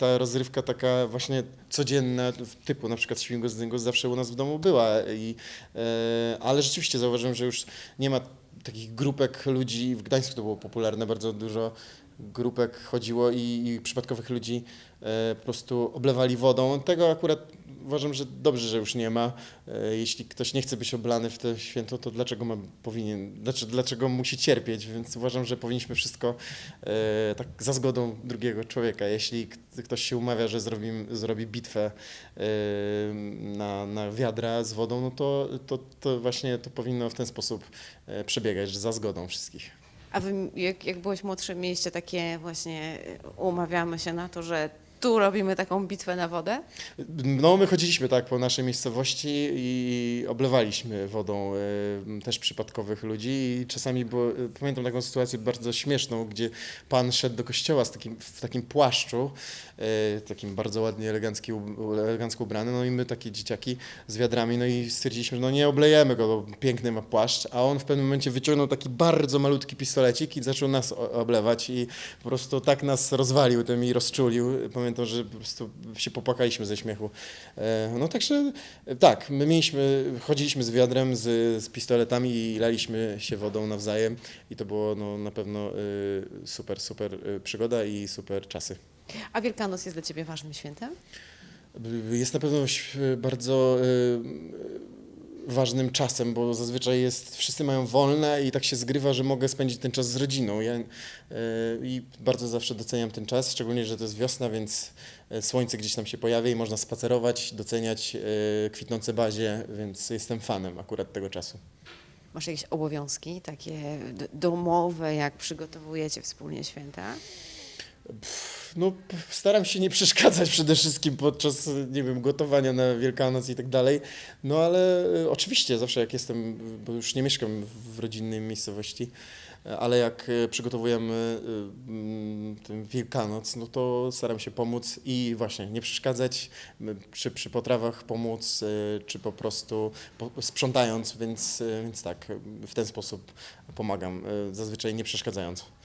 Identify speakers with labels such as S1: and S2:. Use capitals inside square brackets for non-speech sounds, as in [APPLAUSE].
S1: ta rozrywka taka właśnie codzienna, typu na przykład Dyngus zawsze u nas w domu była. I, e, ale rzeczywiście zauważyłem, że już nie ma takich grupek ludzi. W Gdańsku to było popularne, bardzo dużo grupek chodziło i, i przypadkowych ludzi e, po prostu oblewali wodą. Tego akurat uważam, że dobrze, że już nie ma. E, Jeśli ktoś nie chce być oblany w to święto, to dlaczego ma, powinien, znaczy, dlaczego musi cierpieć? Więc uważam, że powinniśmy wszystko e, tak za zgodą drugiego człowieka. Jeśli ktoś się umawia, że zrobi, zrobi bitwę na, na wiadra z wodą, no to, to, to właśnie to powinno w ten sposób przebiegać, że za zgodą wszystkich.
S2: A wy, jak, jak byłeś młodszy, mieliście takie właśnie, y, umawiamy się na to, że tu robimy taką bitwę na wodę?
S1: No, my chodziliśmy tak po naszej miejscowości i oblewaliśmy wodą e, też przypadkowych ludzi i czasami było, e, pamiętam taką sytuację bardzo śmieszną, gdzie pan szedł do kościoła z takim, w takim płaszczu, e, takim bardzo ładnie elegancki, elegancko ubrany, no i my takie dzieciaki z wiadrami, no i stwierdziliśmy, że no nie oblejemy go, bo piękny ma płaszcz, a on w pewnym momencie wyciągnął taki bardzo malutki pistolecik i zaczął nas oblewać i po prostu tak nas rozwalił tym i rozczulił. Pamiętam, że po prostu się popłakaliśmy ze śmiechu. E, No także e, tak, my mieliśmy, chodziliśmy z wiadrem, z, z pistoletami i laliśmy się wodą nawzajem i to było no, na pewno y, super, super przygoda i super czasy.
S2: A Wielkanoc jest dla ciebie ważnym świętem?
S1: Jest na pewno bardzo ważnym czasem, bo zazwyczaj jest, wszyscy mają wolne i tak się zgrywa, że mogę spędzić ten czas z rodziną. Ja, y, I bardzo zawsze doceniam ten czas, szczególnie, że to jest wiosna, więc y, słońce gdzieś tam się pojawia i można spacerować, doceniać y, kwitnące bazie, więc jestem fanem akurat tego czasu.
S2: Masz jakieś obowiązki takie domowe, jak przygotowujecie wspólnie święta?
S1: No, staram się nie przeszkadzać [LAUGHS] przede wszystkim podczas, nie wiem, gotowania na Wielkanoc i tak dalej. No ale e, oczywiście, zawsze jak jestem, bo już nie mieszkam w rodzinnej miejscowości, ale jak e, przygotowujemy e, ten Wielkanoc, no to staram się pomóc i właśnie nie przeszkadzać, m, przy, potrawach pomóc, czy po prostu sprzątając, więc, więc tak, w ten sposób pomagam, zazwyczaj nie przeszkadzając.